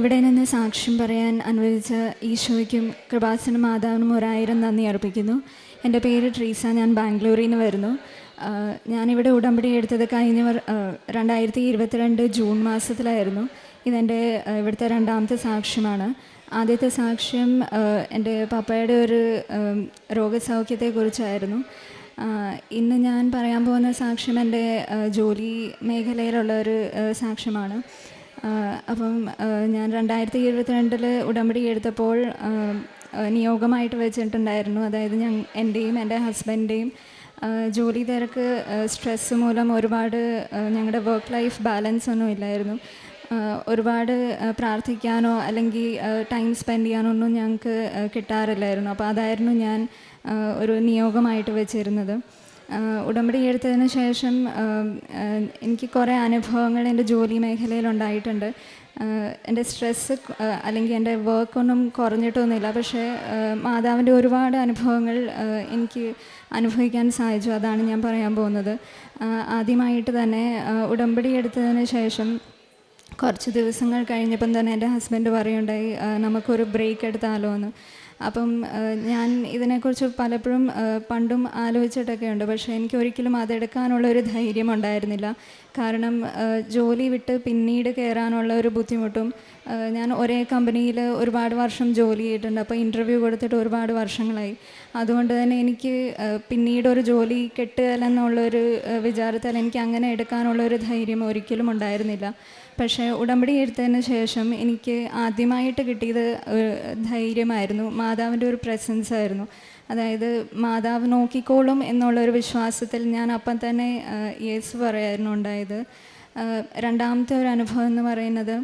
ഇവിടെ നിന്ന് സാക്ഷ്യം പറയാൻ അനുവദിച്ച ഈശോയ്ക്കും കൃപാസന മാതാവിനും ഒരായിരം നന്ദി അർപ്പിക്കുന്നു. എന്റെ പേര് ട്രീസ ഞാൻ ബാംഗ്ലൂരിൽ നിന്ന് വരുന്നു. ഞാനിവിടെ ഉടമ്പടി എടുത്തത് കഴിഞ്ഞ രണ്ടായിരത്തി ഇരുപത്തിരണ്ട് ജൂൺ മാസത്തിലായിരുന്നു. ഇതെന്റെ ഇവിടുത്തെ രണ്ടാമത്തെ സാക്ഷ്യമാണ്. ആദ്യത്തെ സാക്ഷ്യം എന്റെ പപ്പയുടെ ഒരു രോഗസൗഖ്യത്തെക്കുറിച്ചായിരുന്നു. ഇന്ന് ഞാൻ പറയാൻ പോകുന്ന സാക്ഷ്യം എന്റെ ജോലി മേഖലയിലുള്ള ഒരു സാക്ഷ്യമാണ്. അപ്പം ഞാൻ രണ്ടായിരത്തി ഇരുപത്തിരണ്ടിൽ ഉടമ്പടി എടുത്തപ്പോൾ നിയോഗമായിട്ട് വെച്ചിട്ടുണ്ടായിരുന്നു. അതായത് ഞാൻ എന്റെയും എന്റെ ഹസ്ബൻഡിന്റെയും ജോലി തിരക്ക് സ്ട്രെസ് മൂലം ഒരുപാട് ഞങ്ങളുടെ വർക്ക് ലൈഫ് ബാലൻസ് ഒന്നും ഇല്ലായിരുന്നു. ഒരുപാട് പ്രാർത്ഥിക്കാനോ അല്ലെങ്കിൽ ടൈം സ്പെൻഡ് ചെയ്യാനോ ഒന്നും ഞങ്ങൾക്ക് കിട്ടാറില്ലായിരുന്നു. അപ്പോൾ അതായിരുന്നു ഞാൻ ഒരു നിയോഗമായിട്ട് വെച്ചിരുന്നത്. ഉടമ്പടി എടുത്തതിന് ശേഷം എനിക്ക് കുറേ അനുഭവങ്ങൾ എന്റെ ജോലി മേഖലയിൽ ഉണ്ടായിട്ടുണ്ട്. എന്റെ സ്ട്രെസ്സ് അല്ലെങ്കിൽ എന്റെ വർക്കൊന്നും കുറഞ്ഞിട്ടൊന്നുമില്ല. പക്ഷേ മാതാവിന്റെ ഒരുപാട് അനുഭവങ്ങൾ എനിക്ക് അനുഭവിക്കാൻ സാധിച്ചു. അതാണ് ഞാൻ പറയാൻ പോകുന്നത്. ആദ്യമായിട്ട് തന്നെ ഉടമ്പടി എടുത്തതിന് ശേഷം കുറച്ച് ദിവസങ്ങൾ കഴിഞ്ഞപ്പം തന്നെ എന്റെ ഹസ്ബൻഡ് പറയുണ്ടായി "ആ, നമുക്കൊരു ബ്രേക്ക് എടുത്താലോ എന്ന് അപ്പം ഞാൻ ഇതിനെക്കുറിച്ച് പലപ്പോഴും പണ്ടും ആലോചിച്ചിട്ടൊക്കെ ഉണ്ട് പക്ഷേ എനിക്ക് ഒരിക്കലും അതെടുക്കാനുള്ള ഒരു ധൈര്യം ഉണ്ടായിരുന്നില്ല കാരണം ജോലി വിട്ട് പിന്നീട് കയറാനുള്ള ഒരു ബുദ്ധിമുട്ടും ഞാൻ ഒരേ കമ്പനിയിൽ ഒരുപാട് വർഷം ജോലി ചെയ്തിട്ടുണ്ട്. അപ്പോൾ ഇന്റർവ്യൂ കൊടുത്തിട്ട് ഒരുപാട് വർഷങ്ങളായി. അതുകൊണ്ട് തന്നെ എനിക്ക് പിന്നീട് ഒരു ജോലി കെട്ടുകയെന്നുള്ളൊരു വിചാരത്താൽ എനിക്ക് അങ്ങനെ എടുക്കാനുള്ള ഒരു ധൈര്യം ഒരിക്കലും ഉണ്ടായിരുന്നില്ല. പക്ഷേ ഉടമ്പടി എടുത്തതിന് ശേഷം എനിക്ക് ആദ്യമായിട്ട് കിട്ടിയത് ധൈര്യമായിരുന്നു. മാതാവിന്റെ ഒരു പ്രസൻസ് ആയിരുന്നു. അതായത് മാതാവ് നോക്കിക്കോളും എന്നുള്ളൊരു വിശ്വാസത്തിൽ ഞാൻ അപ്പം തന്നെ യേസ് പറയായിരുന്നു ഉണ്ടായത്. രണ്ടാമത്തെ ഒരു അനുഭവം എന്ന് പറയുന്നത്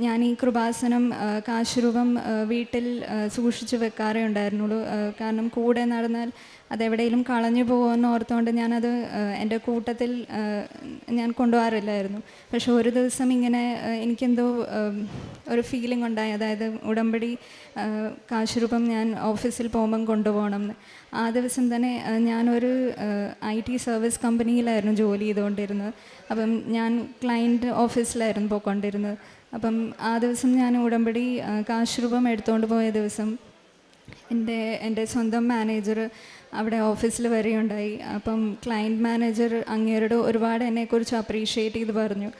ഞാൻ ഈ കൃപാസനം കാശുരൂപം വീട്ടിൽ സൂക്ഷിച്ച് വെക്കാറേ ഉണ്ടായിരുന്നുള്ളൂ. കാരണം കൂടെ നടന്നാൽ അതെവിടെയെങ്കിലും കളഞ്ഞു പോകുമെന്ന് ഓർത്തുകൊണ്ട് ഞാനത് എന്റെ കൂട്ടത്തിൽ ഞാൻ കൊണ്ടുപോകാറില്ലായിരുന്നു. പക്ഷെ ഒരു ദിവസം ഇങ്ങനെ എനിക്കെന്തോ ഒരു ഫീലിംഗ് ഉണ്ടായി. അതായത് ഉടമ്പടി കാശുരൂപം ഞാൻ ഓഫീസിൽ പോകുമ്പം കൊണ്ടുപോകണം എന്ന്. ആ ദിവസം തന്നെ ഞാനൊരു ഐ ടി സർവീസ് കമ്പനിയിലായിരുന്നു ജോലി ചെയ്തുകൊണ്ടിരുന്നത്. അപ്പം ഞാൻ ക്ലയന്റ് ഓഫീസിലായിരുന്നു പോയിക്കൊണ്ടിരുന്നത്. അപ്പം ആ ദിവസം ഞാൻ ഉടമ്പടി കാശുരൂപം എടുത്തുകൊണ്ട് പോയ ദിവസം എന്റെ എന്റെ സ്വന്തം മാനേജർ അവിടെ ഓഫീസിൽ വരികയുണ്ടായി അപ്പം ക്ലയന്റ് മാനേജർ അങ്ങേരോട് ഒരുപാട് എന്നെക്കുറിച്ച് അപ്രീഷിയേറ്റ് ചെയ്ത് പറഞ്ഞു.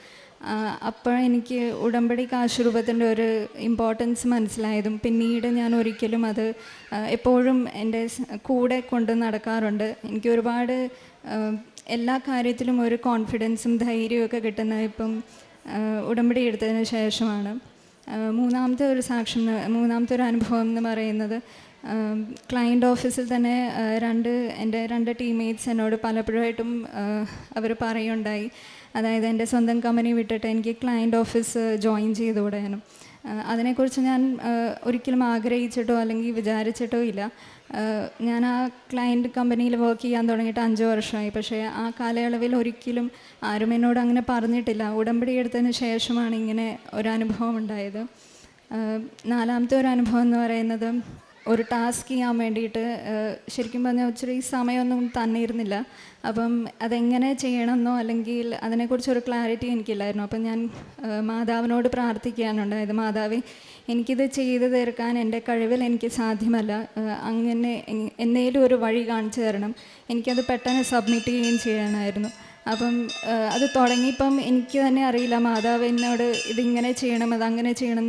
അപ്പോൾ എനിക്ക് ഉടമ്പടി കാശുരൂപത്തിന്റെ ഒരു ഇമ്പോർട്ടൻസ് മനസ്സിലായതും പിന്നീട് ഞാൻ ഒരിക്കലും അത് എപ്പോഴും എന്റെ കൂടെ കൊണ്ട് നടക്കാറുണ്ട്. എനിക്ക് ഒരുപാട് എല്ലാ കാര്യത്തിലും ഒരു കോൺഫിഡൻസും ധൈര്യമൊക്കെ കിട്ടുന്ന ഇപ്പം ഉടമ്പടി എടുത്തതിന് ശേഷമാണ്. മൂന്നാമത്തെ ഒരു സാക്ഷ്യം മൂന്നാമത്തെ ഒരു അനുഭവം എന്ന് പറയുന്നത് ക്ലയന്റ് ഓഫീസിൽ തന്നെ രണ്ട് എന്റെ രണ്ട് ടീംമേറ്റ്സ് എന്നോട് പലപ്പോഴായിട്ടും അവർ പറയുണ്ടായി. അതായത് എന്റെ സ്വന്തം കമ്പനി വിട്ടിട്ട് എനിക്ക് ക്ലയന്റ് ഓഫീസ് ജോയിൻ ചെയ്തുകൂടാനും ആ, അതിനെക്കുറിച്ച് ഞാൻ ഒരിക്കലും ആഗ്രഹിച്ചിട്ടോ അല്ലെങ്കിൽ വിചാരിച്ചിട്ടോ ഇല്ല. ഞാൻ ആ ക്ലയന്റ് കമ്പനിയിൽ വർക്ക് ചെയ്യാൻ തുടങ്ങിയിട്ട് അഞ്ച് വർഷമായി. പക്ഷേ ആ കാലയളവിൽ ഒരിക്കലും ആരും എന്നോട് അങ്ങനെ പറഞ്ഞിട്ടില്ല. ഉടമ്പടി എടുത്തതിന് ശേഷമാണ് ഇങ്ങനെ ഒരനുഭവം ഉണ്ടായത്. നാലാമത്തെ ഒരു അനുഭവം എന്ന് പറയുന്നത് ഒരു ടാസ്ക് ചെയ്യാൻ വേണ്ടിയിട്ട് ശരിക്കും പറഞ്ഞാൽ ഒത്തിരി സമയമൊന്നും തന്നിരുന്നില്ല അപ്പം അതെങ്ങനെ ചെയ്യണമെന്നോ അല്ലെങ്കിൽ അതിനെക്കുറിച്ചൊരു ക്ലാരിറ്റി എനിക്കില്ലായിരുന്നു. അപ്പം ഞാൻ മാതാവിനോട് പ്രാർത്ഥിക്കാനുണ്ടായത് മാതാവ് എനിക്കിത് ചെയ്തു തീർക്കാൻ എന്റെ കഴിവിൽ എനിക്ക് സാധ്യമല്ല. അങ്ങനെ എന്തെങ്കിലും ഒരു വഴി കാണിച്ചു തരണം. എനിക്കത് പെട്ടെന്ന് സബ്മിറ്റ് ചെയ്യുകയും ചെയ്യണമായിരുന്നു. അപ്പം അത് തുടങ്ങിയപ്പം എനിക്ക് തന്നെ അറിയില്ല മാതാവ് എന്നോട് ഇതിങ്ങനെ ചെയ്യണം അതങ്ങനെ ചെയ്യണം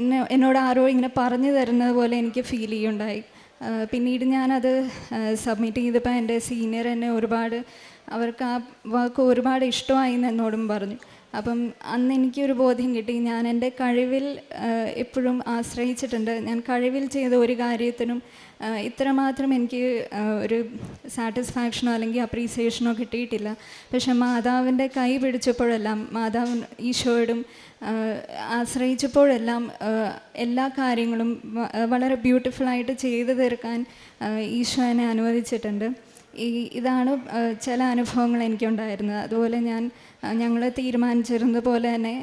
എന്ന് എന്നെ എന്നോട് ആരോ ഇങ്ങനെ പറഞ്ഞു തരുന്നത് പോലെ എനിക്ക് ഫീൽ ചെയ്യുണ്ടായി. പിന്നീട് ഞാനത് സബ്മിറ്റ് ചെയ്തപ്പോൾ എന്റെ സീനിയർ എന്നെ ഒരുപാട് അവർക്ക് ആ വർക്ക് ഒരുപാട് ഇഷ്ടമായി എന്ന് എന്നോടും പറഞ്ഞു. അപ്പം അന്ന് എനിക്കൊരു ബോധ്യം കിട്ടി. ഞാൻ എന്റെ കഴിവിൽ എപ്പോഴും ആശ്രയിച്ചിട്ടുണ്ട്. ഞാൻ കഴിവിൽ ചെയ്ത ഒരു കാര്യത്തിനും ഇത്രമാത്രം എനിക്ക് ഒരു സാറ്റിസ്ഫാക്ഷനോ അല്ലെങ്കിൽ അപ്രീസിയേഷനോ കിട്ടിയിട്ടില്ല. പക്ഷെ മാതാവിന്റെ കൈ പിടിച്ചപ്പോഴെല്ലാം മാതാവ് ഈശോയോടും ആശ്രയിച്ചപ്പോഴെല്ലാം എല്ലാ കാര്യങ്ങളും വളരെ ബ്യൂട്ടിഫുള്ളായിട്ട് ചെയ്തു തീർക്കാൻ ഈശോ എന്നെ അനുവദിച്ചിട്ടുണ്ട്. ഈ ഇതാണ് ചില അനുഭവങ്ങൾ എനിക്കുണ്ടായിരുന്നത്. അതുപോലെ ഞാൻ ഞങ്ങൾ തീരുമാനിച്ചിരുന്നത് പോലെ തന്നെ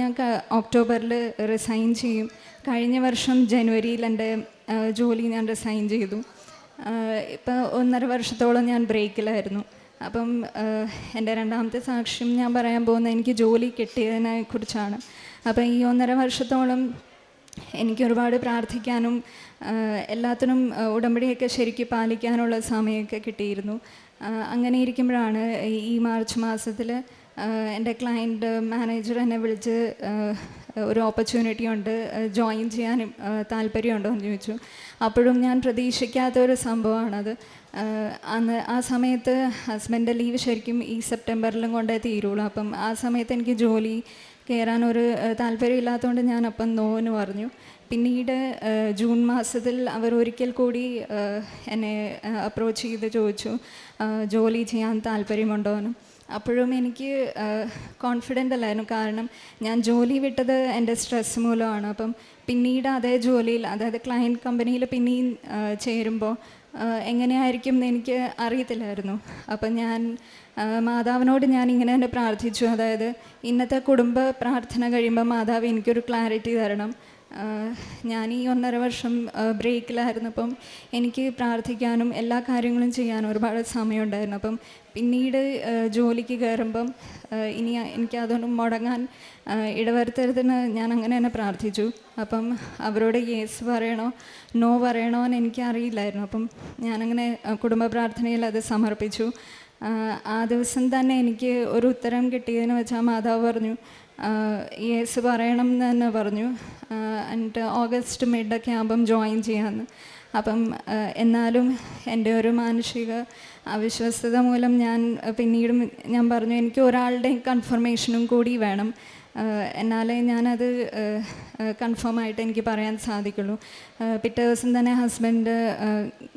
ഞാൻ ഒക്ടോബറിൽ റിസൈൻ ചെയ്യും. കഴിഞ്ഞ വർഷം ജനുവരിയിൽ എന്റെ ജോലി ഞാൻ റിസൈൻ ചെയ്തു. ഇപ്പോൾ ഒന്നര വർഷത്തോളം ഞാൻ ബ്രേക്കിലായിരുന്നു. അപ്പം എന്റെ രണ്ടാമത്തെ സാക്ഷ്യം ഞാൻ പറയാൻ പോകുന്നത് എനിക്ക് ജോലി കിട്ടിയതിനെ കുറിച്ചാണ്. അപ്പോൾ ഈ ഒന്നര വർഷത്തോളം എനിക്ക് ഒരുപാട് പ്രാർത്ഥിക്കാനും എല്ലാത്തിനും ഉടമ്പടിയൊക്കെ ശരിക്കും പാലിക്കാനുള്ള സമയമൊക്കെ കിട്ടിയിരുന്നു. അങ്ങനെ ഇരിക്കുമ്പോഴാണ് ഈ- മാർച്ച് മാസത്തിൽ എന്റെ ക്ലയന്റ് മാനേജർ എന്നെ വിളിച്ച് ഒരു ഓപ്പർച്യൂണിറ്റി ഉണ്ട് ജോയിൻ ചെയ്യാനും താല്പര്യമുണ്ടോ എന്ന് ചോദിച്ചു. അപ്പോഴും ഞാൻ പ്രതീക്ഷിക്കാത്ത ഒരു സംഭവമാണത്. അന്ന് ആ സമയത്ത് ഹസ്ബൻഡ് ലീവ് ശരിക്കും ഈ സെപ്റ്റംബറിലും കൊണ്ടേ തീരുള്ളൂ. അപ്പം ആ സമയത്ത് എനിക്ക് ജോലി കയറാൻ ഒരു താല്പര്യം താല്പര്യമില്ലാത്തതുകൊണ്ട് ഞാൻ അപ്പം നോ എന്ന് പറഞ്ഞു. പിന്നീട് ജൂൺ മാസത്തിൽ അവർ ഒരിക്കൽ കൂടി എന്നെ അപ്രോച്ച് ചെയ്ത് ചോദിച്ചു ജോലി ചെയ്യാൻ താല്പര്യമുണ്ടോ എന്ന്. അപ്പോഴും എനിക്ക് കോൺഫിഡന്റ് അല്ലായിരുന്നു. കാരണം ഞാൻ ജോലി വിട്ടത് എന്റെ സ്ട്രെസ് മൂലമാണ്. അപ്പം പിന്നീട് അതേ ജോലിയിൽ അതായത് ക്ലയന്റ് കമ്പനിയിൽ പിന്നെയും ചേരുമ്പോൾ എങ്ങനെയായിരിക്കും എനിക്ക് അറിയത്തില്ലായിരുന്നു. അപ്പം ഞാൻ മാതാവിനോട് ഞാൻ ഇങ്ങനെ തന്നെ പ്രാർത്ഥിച്ചു. അതായത് ഇന്നത്തെ കുടുംബ പ്രാർത്ഥന കഴിയുമ്പോൾ മാതാവ് എനിക്കൊരു ക്ലാരിറ്റി തരണം. ഞാൻ ഈ ഒന്നര വർഷം ബ്രേക്കിലായിരുന്നു അപ്പം എനിക്ക് പ്രാർത്ഥിക്കാനും എല്ലാ കാര്യങ്ങളും ചെയ്യാനും ഒരുപാട് സമയമുണ്ടായിരുന്നു. അപ്പം പിന്നീട് ജോലിക്ക് കയറുമ്പം ഇനി എനിക്ക് അതൊന്നും മുടങ്ങാൻ ഇടവരുത്തരുതെന്ന് ഞാൻ അങ്ങനെ തന്നെ പ്രാർത്ഥിച്ചു. അപ്പം അവരോട് യേസ് പറയണോ നോ പറയണോ എന്ന് എനിക്ക് അറിയില്ലായിരുന്നു. അപ്പം ഞാനങ്ങനെ കുടുംബ പ്രാർത്ഥനയിൽ അത് സമർപ്പിച്ചു. ആ ദിവസം തന്നെ എനിക്ക് ഒരു ഉത്തരം കിട്ടിയതെന്ന് വെച്ചാൽ മാതാവ് പറഞ്ഞു യേസ് പറയണം എന്ന് തന്നെ പറഞ്ഞു. എന്നിട്ട് ഓഗസ്റ്റ് മിഡൊക്കെ ആകുമ്പം ജോയിൻ ചെയ്യാമെന്ന് അപ്പം എന്നാലും എന്റെ ഒരു മാനസിക അവിശ്വസ്തത മൂലം ഞാൻ പിന്നീടും ഞാൻ പറഞ്ഞു എനിക്ക് ഒരാളുടെ കൺഫർമേഷനും കൂടി വേണം. എന്നാലേ ഞാനത് കൺഫേം ആയിട്ട് എനിക്ക് പറയാൻ സാധിക്കുള്ളൂ. പിറ്റേ ദിവസം തന്നെ ഹസ്ബൻഡ്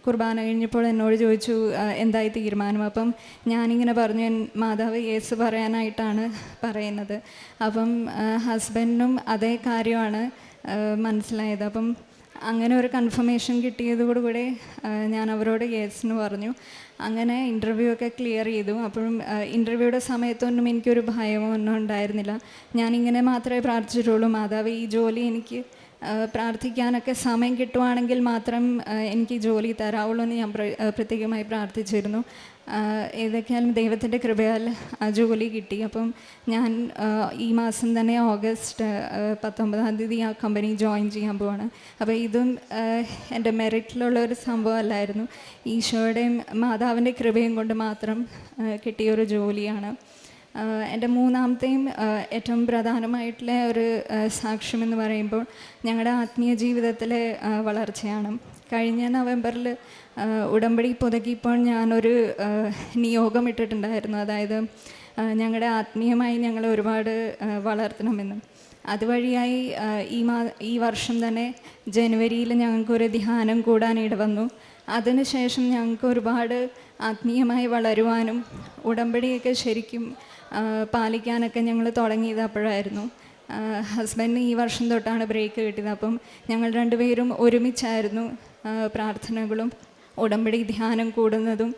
കുർബാന കഴിഞ്ഞപ്പോൾ എന്നോട് ചോദിച്ചു എന്തായി തീരുമാനം? അപ്പം ഞാനിങ്ങനെ പറഞ്ഞു "എൻ മാതാവ് യേസ് പറയാനായിട്ടാണ് പറയുന്നത്. അപ്പം ഹസ്ബൻഡിനും അതേ കാര്യമാണ് മനസ്സിലായത്. അപ്പം അങ്ങനെ ഒരു കൺഫർമേഷൻ കിട്ടിയതോടുകൂടി ഞാൻ അവരോട് യേസ് എന്ന് പറഞ്ഞു. അങ്ങനെ ഇന്റർവ്യൂ ഒക്കെ ക്ലിയർ ചെയ്തു. അപ്പോഴും ഇന്റർവ്യൂയുടെ സമയത്തൊന്നും എനിക്കൊരു ഭയമോ ഒന്നും ഉണ്ടായിരുന്നില്ല. ഞാനിങ്ങനെ മാത്രമേ പ്രാർത്ഥിച്ചിട്ടുള്ളൂ. മാതാവ് ഈ ജോലി എനിക്ക് പ്രാർത്ഥിക്കാനൊക്കെ സമയം കിട്ടുവാണെങ്കിൽ മാത്രം എനിക്ക് ജോലി തരാവുള്ളൂ എന്ന് ഞാൻ പ്ര- പ്രത്യേകമായി പ്രാർത്ഥിച്ചിരുന്നു. ഏതൊക്കെയാലും ദൈവത്തിന്റെ കൃപയാൽ ആ ജോലി കിട്ടി. അപ്പം ഞാൻ ഈ മാസം തന്നെ ഓഗസ്റ്റ് പത്തൊമ്പതാം തീയതി ആ കമ്പനി ജോയിൻ ചെയ്യാൻ പോവാണ്. അപ്പോൾ ഇതും എന്റെ മെറിറ്റിലുള്ള ഒരു സംഭവമല്ലായിരുന്നു ഈശോയുടെയും മാതാവിന്റെ കൃപയും കൊണ്ട് മാത്രം കിട്ടിയൊരു ജോലിയാണ്. എന്റെ മൂന്നാമത്തെയും ഏറ്റവും പ്രധാനമായിട്ടുള്ള ഒരു സാക്ഷ്യം എന്ന് പറയുമ്പോൾ ഞങ്ങളുടെ ആത്മീയ ജീവിതത്തിലെ വളർച്ചയാണ്. കഴിഞ്ഞ നവംബറിൽ ഉടമ്പടി പുതുക്കിയപ്പോൾ ഞാനൊരു നിയോഗം ഇട്ടിട്ടുണ്ടായിരുന്നു. അതായത് ഞങ്ങളുടെ ആത്മീയമായി ഞങ്ങൾ ഒരുപാട് വളർത്തണമെന്നും. അതുവഴിയായി ഈ മാ ഈ വർഷം തന്നെ ജനുവരിയിൽ ഞങ്ങൾക്കൊരു ധ്യാനം കൂടാൻ ഇടവന്നു അതിനുശേഷം ഞങ്ങൾക്ക് ഒരുപാട് ആത്മീയമായി വളരുവാനും ഉടമ്പടിയൊക്കെ ശരിക്കും പാലിക്കാനൊക്കെ ഞങ്ങൾ തുടങ്ങിയത് അപ്പോഴായിരുന്നു. ഹസ്ബൻഡിന് ഈ വർഷം തൊട്ടാണ് ബ്രേക്ക് കിട്ടിയത്. അപ്പം ഞങ്ങൾ രണ്ടുപേരും ഒരുമിച്ചായിരുന്നു പ്രാർത്ഥനകളും ഉടമ്പടി ധ്യാനം കൂടുന്നതും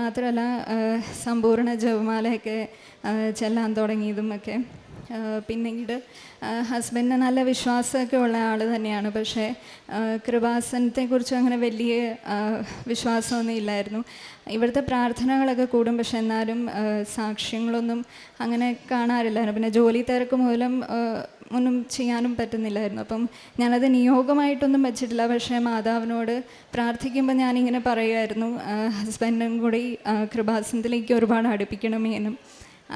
മാത്രമല്ല സമ്പൂർണ ജപമാലയൊക്കെ ചെല്ലാൻ തുടങ്ങിയതും ഒക്കെ. പിന്നീട് ഹസ്ബൻഡിന് നല്ല വിശ്വാസമൊക്കെ ഉള്ള ആൾ തന്നെയാണ്. പക്ഷേ കൃപാസനത്തെക്കുറിച്ച് അങ്ങനെ വലിയ വിശ്വാസമൊന്നും ഇല്ലായിരുന്നു. ഇവിടുത്തെ പ്രാർത്ഥനകളൊക്കെ കൂടും. പക്ഷെ എന്നാലും സാക്ഷ്യങ്ങളൊന്നും അങ്ങനെ കാണാറില്ലായിരുന്നു. പിന്നെ ജോലി തിരക്ക് മൂലം ഒന്നും ചെയ്യാനും പറ്റുന്നില്ലായിരുന്നു. അപ്പം ഞാനത് നിയോഗമായിട്ടൊന്നും വെച്ചിട്ടില്ല. പക്ഷേ മാതാവിനോട് പ്രാർത്ഥിക്കുമ്പോൾ ഞാനിങ്ങനെ പറയുമായിരുന്നു ഹസ്ബൻഡും കൂടി കൃപാസനത്തിലേക്ക് ഒരുപാട് അടുപ്പിക്കണമേനും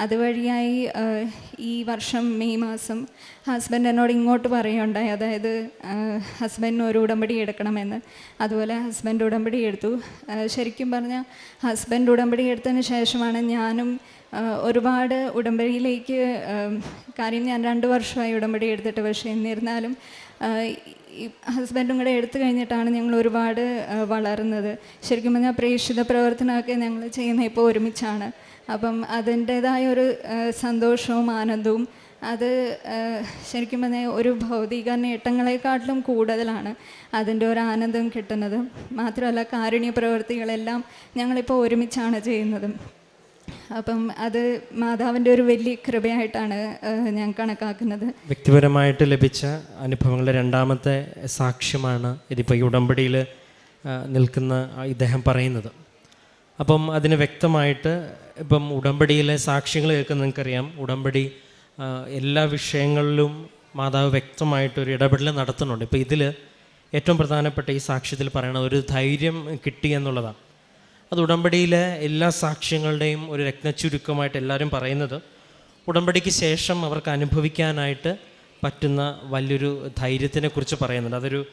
അതുവഴിയായി ഈ വർഷം മെയ് മാസം ഹസ്ബൻഡ് എന്നോട് ഇങ്ങോട്ട് പറയുകയുണ്ടായി. അതായത് ഹസ്ബൻഡിന് ഒരു ഉടമ്പടി എടുക്കണമെന്ന്. അതുപോലെ ഹസ്ബൻഡ് ഉടമ്പടി എടുത്തു. ശരിക്കും പറഞ്ഞാൽ ഹസ്ബൻഡ് ഉടമ്പടി എടുത്തതിന് ശേഷമാണ് ഞാനും ഒരുപാട് ഉടമ്പടിയിലേക്ക് കാര്യം ഞാൻ രണ്ട് വർഷമായി ഉടമ്പടി എടുത്തിട്ട്. പക്ഷേ എന്നിരുന്നാലും ഈ ഹസ്ബൻഡും കൂടെ എടുത്തു കഴിഞ്ഞിട്ടാണ് ഞങ്ങൾ ഒരുപാട് വളർന്നത്. ശരിക്കും പറഞ്ഞാൽ പ്രേക്ഷിത പ്രവർത്തനമൊക്കെ ഞങ്ങൾ ചെയ്യുന്ന ഇപ്പോൾ ഒരുമിച്ചാണ്. അപ്പം അതിന്റേതായ ഒരു സന്തോഷവും ആനന്ദവും അത് ശരിക്കും പറഞ്ഞാൽ ഒരു ഭൗതിക നേട്ടങ്ങളെക്കാട്ടിലും കൂടുതലാണ് അതിന്റെ ഒരു ആനന്ദം കിട്ടുന്നത്. മാത്രമല്ല കാരുണ്യ പ്രവൃത്തികളെല്ലാം ഞങ്ങളിപ്പോൾ ഒരുമിച്ചാണ് ചെയ്യുന്നത്. അപ്പം അത് മാതാവിന്റെ ഒരു വലിയ കൃപയായിട്ടാണ് ഞാൻ കണക്കാക്കുന്നത്. വ്യക്തിപരമായിട്ട് ലഭിച്ച അനുഭവങ്ങളുടെ രണ്ടാമത്തെ സാക്ഷ്യമാണ് ഇതിപ്പോൾ ഈ ഉടമ്പടിയിൽ നിൽക്കുന്ന ഇദ്ദേഹം പറയുന്നത്. അപ്പം അതിന് വ്യക്തമായിട്ട് ഇപ്പം ഉടമ്പടിയിലെ സാക്ഷ്യങ്ങൾ കേൾക്കുന്ന നിങ്ങൾക്കറിയാം. ഉടമ്പടി എല്ലാ വിഷയങ്ങളിലും മാതാവ് വ്യക്തമായിട്ടൊരു ഇടപെടൽ നടത്തുന്നുണ്ട്. ഇപ്പോൾ ഇതിൽ ഏറ്റവും പ്രധാനപ്പെട്ട ഈ സാക്ഷ്യത്തിൽ പറയണ ഒരു ധൈര്യം കിട്ടി എന്നുള്ളതാണ്. അത് ഉടമ്പടിയിലെ എല്ലാ സാക്ഷ്യങ്ങളുടെയും ഒരു രത്നച്ചുരുക്കമായിട്ട് എല്ലാവരും പറയുന്നത് ഉടമ്പടിക്ക് ശേഷം അവർക്ക് അനുഭവിക്കാനായിട്ട് പറ്റുന്ന വലിയൊരു ധൈര്യത്തിനെ കുറിച്ച് പറയുന്നുണ്ട്. അതൊരു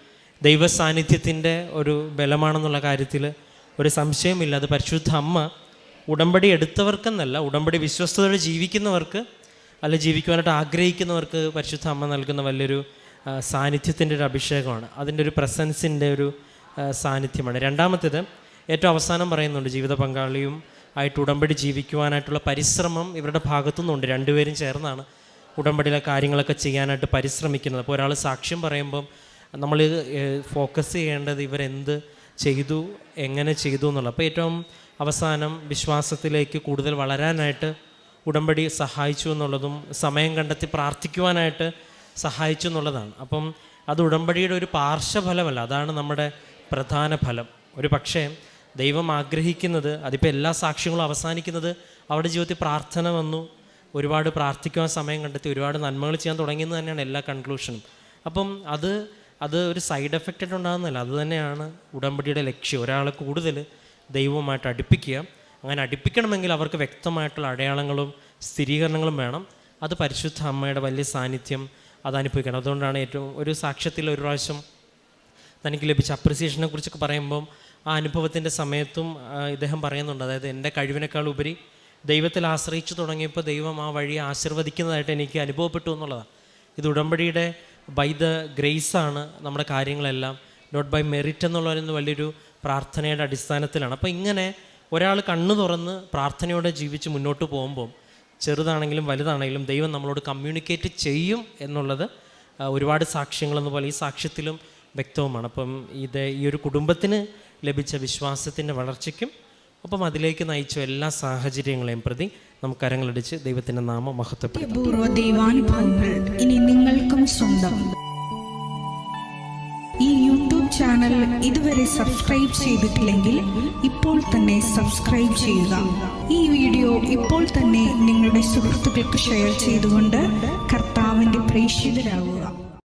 ദൈവ സാന്നിധ്യത്തിന്റെ ഒരു ബലമാണെന്നുള്ള കാര്യത്തിൽ ഒരു സംശയമില്ല അത് പരിശുദ്ധ അമ്മ ഉടമ്പടി എടുത്തവർക്കെന്നല്ല ഉടമ്പടി വിശ്വസ്തയോടെ ജീവിക്കുന്നവർക്ക് അല്ല ജീവിക്കുവാനായിട്ട് ആഗ്രഹിക്കുന്നവർക്ക് പരിശുദ്ധ അമ്മ നൽകുന്ന വലിയൊരു സാന്നിധ്യത്തിന്റെ ഒരു അഭിഷേകമാണ്. അതിന്റെ ഒരു പ്രസൻസിന്റെ ഒരു സാന്നിധ്യമാണ്. രണ്ടാമത്തേത് ഏറ്റവും അവസാനം പറയുന്നുണ്ട് ജീവിത പങ്കാളിയും ആയിട്ട് ഉടമ്പടി ജീവിക്കുവാനായിട്ടുള്ള പരിശ്രമം ഇവരുടെ ഭാഗത്തുനിന്നുണ്ട്. രണ്ടുപേരും ചേർന്നാണ് ഉടമ്പടിയിലെ കാര്യങ്ങളൊക്കെ ചെയ്യാനായിട്ട് പരിശ്രമിക്കുന്നത്. അപ്പോൾ ഒരാൾ സാക്ഷ്യം പറയുമ്പം നമ്മൾ ഫോക്കസ് ചെയ്യേണ്ടത് ഇവരെന്ത് ചെയ്തു എങ്ങനെ ചെയ്തു എന്നുള്ളത്. അപ്പോൾ ഏറ്റവും അവസാനം വിശ്വാസത്തിലേക്ക് കൂടുതൽ വളരാനായിട്ട് ഉടമ്പടി സഹായിച്ചു എന്നുള്ളതും സമയം കണ്ടെത്തി പ്രാർത്ഥിക്കുവാനായിട്ട് സഹായിച്ചു എന്നുള്ളതാണ്. അപ്പം അത് ഉടമ്പടിയുടെ ഒരു പാർശ്വഫലമല്ല അതാണ് നമ്മുടെ പ്രധാന ഫലം. ഒരു പക്ഷേ ദൈവം ആഗ്രഹിക്കുന്നത് അതിപ്പോൾ എല്ലാ സാക്ഷ്യങ്ങളും അവസാനിക്കുന്നത് അവരുടെ ജീവിതത്തിൽ പ്രാർത്ഥന വന്നു ഒരുപാട് പ്രാർത്ഥിക്കുവാൻ സമയം കണ്ടെത്തി ഒരുപാട് നന്മകൾ ചെയ്യാൻ തുടങ്ങിയെന്ന് തന്നെയാണ് എല്ലാ കൺക്ലൂഷനും അപ്പം അത് അത് ഒരു സൈഡ് എഫക്റ്റ് ഉണ്ടാകുന്നില്ല അത് തന്നെയാണ് ഉടമ്പടിയുടെ ലക്ഷ്യം. ഒരാളെ കൂടുതൽ ദൈവവുമായിട്ട് അടുപ്പിക്കുക അങ്ങനെ അടുപ്പിക്കണമെങ്കിൽ അവർക്ക് വ്യക്തമായിട്ടുള്ള അടയാളങ്ങളും സ്ഥിരീകരണങ്ങളും വേണം. അത് പരിശുദ്ധ അമ്മയുടെ വലിയ സാന്നിധ്യം അത് അനുഭവിക്കണം. അതുകൊണ്ടാണ് ഏറ്റവും ഒരു സാക്ഷ്യത്തിൽ ഒരു പ്രാവശ്യം തനിക്ക് ലഭിച്ച അപ്രിസിയേഷനെ കുറിച്ചൊക്കെ പറയുമ്പം ആ അനുഭവത്തിന്റെ സമയത്തും ഇദ്ദേഹം പറയുന്നുണ്ട്. അതായത് എന്റെ കഴിവിനേക്കാൾ ഉപരി ദൈവത്തിൽ ആശ്രയിച്ചു തുടങ്ങിയപ്പോൾ ദൈവം ആ വഴി ആശീർവദിക്കുന്നതായിട്ട് എനിക്ക് അനുഭവപ്പെട്ടു എന്നുള്ളതാണ്. ഇത് ഉടമ്പടിയുടെ ബൈ ദ ഗ്രേസാണ് നമ്മുടെ കാര്യങ്ങളെല്ലാം നോട്ട് ബൈ മെറിറ്റ് എന്നുള്ളതിന് വലിയൊരു പ്രാർത്ഥനയുടെ അടിസ്ഥാനത്തിലാണ്. അപ്പോൾ ഇങ്ങനെ ഒരാൾ കണ്ണു തുറന്ന് പ്രാർത്ഥനയോടെ ജീവിച്ച് മുന്നോട്ട് പോകുമ്പോൾ ചെറുതാണെങ്കിലും വലുതാണെങ്കിലും ദൈവം നമ്മളോട് കമ്മ്യൂണിക്കേറ്റ് ചെയ്യും എന്നുള്ളത് ഒരുപാട് സാക്ഷ്യങ്ങളെന്ന പോലെ ഈ സാക്ഷ്യത്തിലും വ്യക്തവുമാണ്. അപ്പം ഇത് ഈ ഒരു കുടുംബത്തിന് ലഭിച്ച വിശ്വാസത്തിന്റെ വളർച്ചയ്ക്കും ഒപ്പം അതിലേക്ക് നയിച്ച എല്ലാ സാഹചര്യങ്ങളെയും പ്രതി നമുക്ക് കരങ്ങളടിച്ച് ദൈവത്തിന്റെ നാമം മഹത്വപ്പെടും പൂർവ ദൈവാനുഭവങ്ങൾ ഇനി നിങ്ങൾക്കും ഈ യൂട്യൂബ് ചാനൽ ഇതുവരെ സബ്സ്ക്രൈബ് ചെയ്തിട്ടില്ലെങ്കിൽ ഇപ്പോൾ തന്നെ സബ്സ്ക്രൈബ് ചെയ്യുക. ഈ വീഡിയോ ഇപ്പോൾ തന്നെ നിങ്ങളുടെ സുഹൃത്തുക്കൾക്ക് ഷെയർ ചെയ്തുകൊണ്ട് കർത്താവിന്റെ പ്രേക്ഷിതരാകുക